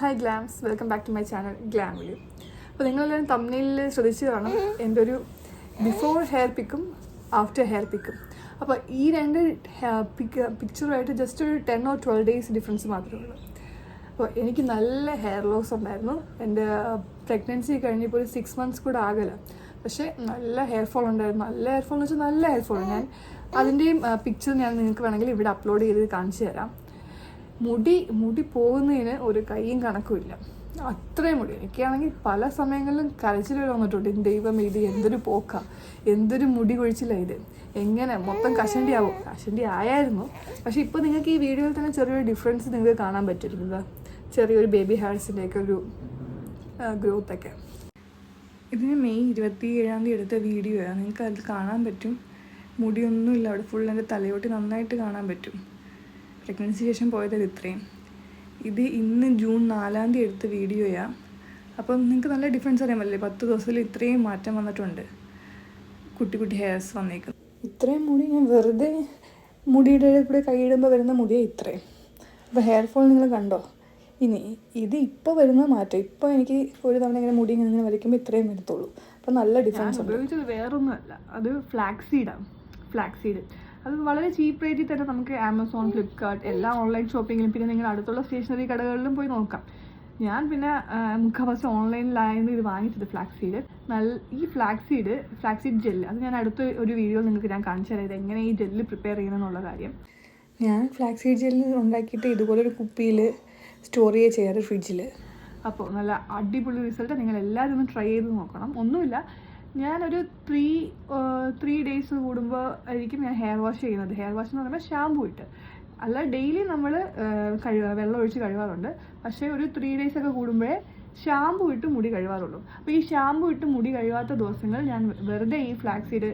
Hi glams welcome back to my channel ഗ്ലാമിൽ അപ്പോൾ നിങ്ങളെല്ലാവരും തമ്മിലിൽ ശ്രദ്ധിച്ചു കാണും എന്റെ ഒരു ബിഫോർ ഹെയർ പിക്കും ആഫ്റ്റർ ഹെയർ പിക്കും അപ്പോൾ ഈ രണ്ട് പിക്ക് പിക്ചറുമായിട്ട് ജസ്റ്റ് ഒരു ten or twelve days difference മാത്രമേ ഉള്ളൂ. അപ്പോൾ എനിക്ക് നല്ല ഹെയർ ലോസ് ഉണ്ടായിരുന്നു. എന്റെ പ്രഗ്നൻസി കഴിഞ്ഞപ്പോൾ ഒരു സിക്സ് മന്ത്സ് കൂടെ ആകല. പക്ഷേ നല്ല ഹെയർ ഫോൾ ഉണ്ടായിരുന്നു. നല്ല ഹെയർ ഫോൾ എന്ന് വെച്ചാൽ നല്ല ഹെയർ ഫോൾ ഞാൻ അതിന്റെയും പിക്ചർ ഞാൻ നിങ്ങൾക്ക് വേണമെങ്കിൽ ഇവിടെ അപ്ലോഡ് ചെയ്ത് കാണിച്ചു തരാം. മുടി മുടി പോകുന്നതിന് ഒരു കൈയും കണക്കുമില്ല. അത്രയും മുടി. എനിക്കാണെങ്കിൽ പല സമയങ്ങളിലും കരച്ചിൽ വന്നിട്ടുണ്ട്. ദൈവം ഇത് എന്തൊരു പോക്കാ? എന്തൊരു മുടി കൊഴിച്ചില്ല ഇത്? എങ്ങനെ? മൊത്തം കഷണ്ടി ആവും കഷണ്ടി ആയായിരുന്നു. പക്ഷെ ഇപ്പോൾ നിങ്ങൾക്ക് ഈ വീഡിയോയിൽ തന്നെ ചെറിയൊരു ഡിഫറൻസ് നിങ്ങൾക്ക് കാണാൻ പറ്റിയിരുന്നത് ചെറിയൊരു ബേബി ഹെയർസിന്റെയൊക്കെ ഒരു ഗ്രോത്തൊക്കെ ഇതിന് മെയ് ഇരുപത്തി ഏഴാം തീയതി എടുത്ത വീഡിയോയാണ് നിങ്ങൾക്ക് അത് കാണാൻ പറ്റും. മുടിയൊന്നുമില്ല. അവിടെ ഫുൾ എന്റെ തലയോട്ടി നന്നായിട്ട് കാണാൻ പറ്റും. പ്രഗ്നൻസി ശേഷം പോയത് ഇത്രയും? ഇത് ഇന്ന് ജൂൺ നാലാം തീയതി എടുത്ത വീഡിയോയാണ് അപ്പം നിങ്ങൾക്ക് നല്ല ഡിഫറൻസ് അറിയാൻ പറ്റില്ലേ പത്ത് ദിവസത്തിൽ ഇത്രയും മാറ്റം വന്നിട്ടുണ്ട്. കുട്ടി കുട്ടി ഹെയർസ് വന്നേക്കും ഇത്രയും മുടി ഞാൻ വെറുതെ മുടിയുടെ കൂടെ കൈയിടുമ്പോൾ വരുന്ന മുടിയാണ് ഇത്രയും. അപ്പോൾ ഹെയർ ഫോൾ നിങ്ങൾ കണ്ടോ? ഇനി ഇത് ഇപ്പോൾ വരുന്ന മാറ്റം. ഇപ്പോൾ എനിക്ക് ഒരു തവണ ഇങ്ങനെ മുടി ഇങ്ങനെ ഇങ്ങനെ വലിക്കുമ്പോൾ ഇത്രയും വരത്തുള്ളൂ. അപ്പം നല്ല ഡിഫറൻസ് ഉപയോഗിച്ചത് വേറൊന്നുമല്ല. അത് ഫ്ലാക്സീഡാണ് ഫ്ലാക്സീഡ് ഫ്ലാക്സ് സീഡ് അത് വളരെ ചീപ്പ് റേറ്റിൽ തന്നെ നമുക്ക് ആമസോൺ ഫ്ലിപ്കാർട്ട് എല്ലാ ഓൺലൈൻ ഷോപ്പിങ്ങിലും പിന്നെ നിങ്ങൾ അടുത്തുള്ള സ്റ്റേഷനറി കടകളിലും പോയി നോക്കാം. ഞാൻ പിന്നെ മുഖവശം ഓൺലൈനിലായിരുന്നു ഇത് വാങ്ങിച്ചത് ഫ്ലാക്സ് സീഡ് നല്ല ഈ flax seed flax seed gel അത് ഞാൻ അടുത്ത ഒരു വീഡിയോ നിങ്ങൾക്ക് ഞാൻ കാണിച്ചു തരാം. ഇത് എങ്ങനെ ഈ ജെല്ല് പ്രിപ്പയർ ചെയ്യണം എന്നുള്ള കാര്യം. ഞാൻ ഫ്ലാക്സ് സീഡ് ജെല്ല് ഉണ്ടാക്കിയിട്ട് ഇതുപോലെ ഒരു കുപ്പിയിൽ സ്റ്റോർ ചെയ്യുക ചെയ്യാറ് ഫ്രിഡ്ജിൽ അപ്പോൾ നല്ല അടിപൊളി റിസൾട്ട് നിങ്ങൾ എല്ലാവരും ഒന്ന് ട്രൈ ചെയ്ത് നോക്കണം. ഒന്നുമില്ല ഞാനൊരു ത്രീ ത്രീ ഡേയ്സ് കൂടുമ്പോൾ ആയിരിക്കും ഞാൻ ഹെയർ വാഷ് ചെയ്യുന്നത്. ഹെയർ വാഷ് എന്ന് പറയുമ്പോൾ ഷാമ്പൂ ഇട്ട്. അല്ല ഡെയിലി നമ്മൾ കഴുകാ വെള്ളം ഒഴിച്ച് കഴുകാറുണ്ട് പക്ഷേ ഒരു ത്രീ ഡേയ്സ് ഒക്കെ കൂടുമ്പോഴേ ഷാമ്പു ഇട്ട് മുടി കഴുകാറുള്ളൂ അപ്പോൾ ഈ ഷാമ്പു ഇട്ട് മുടി കഴുകാത്ത ദിവസങ്ങൾ ഞാൻ വെറുതെ ഈ ഫ്ലാക്സീഡ്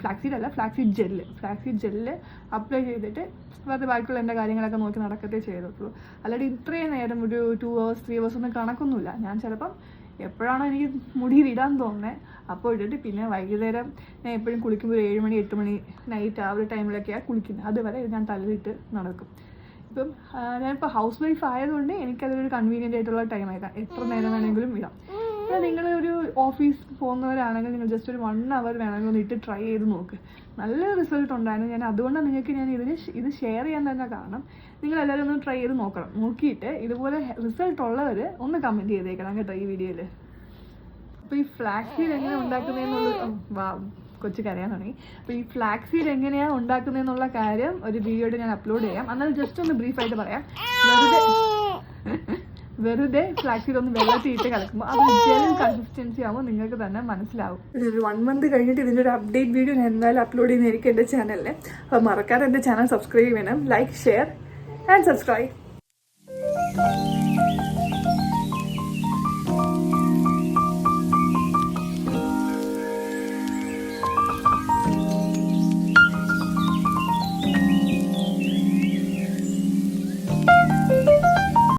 ഫ്ലാക്സീഡ് അല്ല flaxseed gel flaxseed gel apply ചെയ്തിട്ട് വെറുതെ ബാക്കിയുള്ള എന്റെ കാര്യങ്ങളൊക്കെ നോക്കി നടക്കത്തേ ചെയ്തിട്ടുള്ളൂ. അല്ലാതെ ഇത്രയും നേരം ഒരു ടു അവേഴ്സ് ത്രീ അവേഴ്സ് ഒന്നും കണക്കൊന്നുമില്ല. ഞാൻ ചിലപ്പം എപ്പോഴാണോ എനിക്ക് മുടി ഇടാൻ തോന്നുന്നത് അപ്പോൾ ഇട്ടിട്ട് പിന്നെ വൈകുന്നേരം ഞാൻ എപ്പോഴും കുളിക്കുമ്പോൾ ഏഴ് മണി എട്ട് മണി നൈറ്റ് ആ ഒരു ടൈമിലൊക്കെയാണ് കുളിക്കുന്നത്. അതുവരെ ഞാൻ തലയിട്ട് നടക്കും. ഇപ്പം ഞാനിപ്പോൾ ഹൗസ് വൈഫ് ആയതുകൊണ്ട് എനിക്കതൊരു കൺവീനിയന്റ് ആയിട്ടുള്ള ടൈമായിട്ടാണ് എത്ര നേരം വേണമെങ്കിലും ഇടാം നിങ്ങൾ ഒരു ഓഫീസ് പോകുന്നവരാണെങ്കിൽ നിങ്ങൾ ജസ്റ്റ് ഒരു വൺ അവർ വേണമെങ്കിൽ ഒന്ന് ഇട്ട് ട്രൈ ചെയ്ത് നോക്ക്. നല്ല റിസൾട്ട് ഉണ്ടായിരുന്നു. ഞാൻ അതുകൊണ്ടാണ് നിങ്ങൾക്ക് ഞാൻ ഇതിന് ഇത് ഷെയർ ചെയ്യാൻ തന്നെ കാരണം നിങ്ങൾ എല്ലാവരും ഒന്ന് ട്രൈ ചെയ്ത് നോക്കണം. നോക്കിയിട്ട് ഇതുപോലെ റിസൾട്ട് ഉള്ളവർ ഒന്ന് കമന്റ് ചെയ്തേക്കണം കേട്ടോ ഈ വീഡിയോയിൽ അപ്പോൾ ഈ ഫ്ലാക്സ് സീഡ് എങ്ങനെ ഉണ്ടാക്കുന്നതെന്നുള്ള വാ കൊച്ചു കരയാൻ തുടങ്ങി. അപ്പോൾ ഈ ഫ്ലാക്സ് സീഡ് എങ്ങനെയാണ് ഉണ്ടാക്കുന്നതെന്നുള്ള കാര്യം ഒരു വീഡിയോയിൽ ഞാൻ അപ്ലോഡ് ചെയ്യാം. എന്നാൽ ജസ്റ്റ് ഒന്ന് ബ്രീഫായിട്ട് പറയാം. വെറുതെ വെറുതെ ഫ്ലാക്സിൽ ഒന്ന് വെള്ളത്തിൽ ഇട്ട് കിടക്കുമ്പോൾ അത് ജെൽ കൺസിസ്റ്റൻസി ആവുമ്പോൾ നിങ്ങൾക്ക് തന്നെ മനസ്സിലാവും. ഒരു വൺ മന്ത് കഴിഞ്ഞിട്ട് ഇതിന്റെ ഒരു അപ്ഡേറ്റ് വീഡിയോ ഞാൻ എന്തായാലും അപ്ലോഡ് ചെയ്യുന്നതായിരിക്കും എന്റെ ചാനലിൽ അപ്പോൾ മറക്കാതെ എന്റെ ചാനൽ സബ്സ്ക്രൈബ് ചെയ്യണം. Like share and subscribe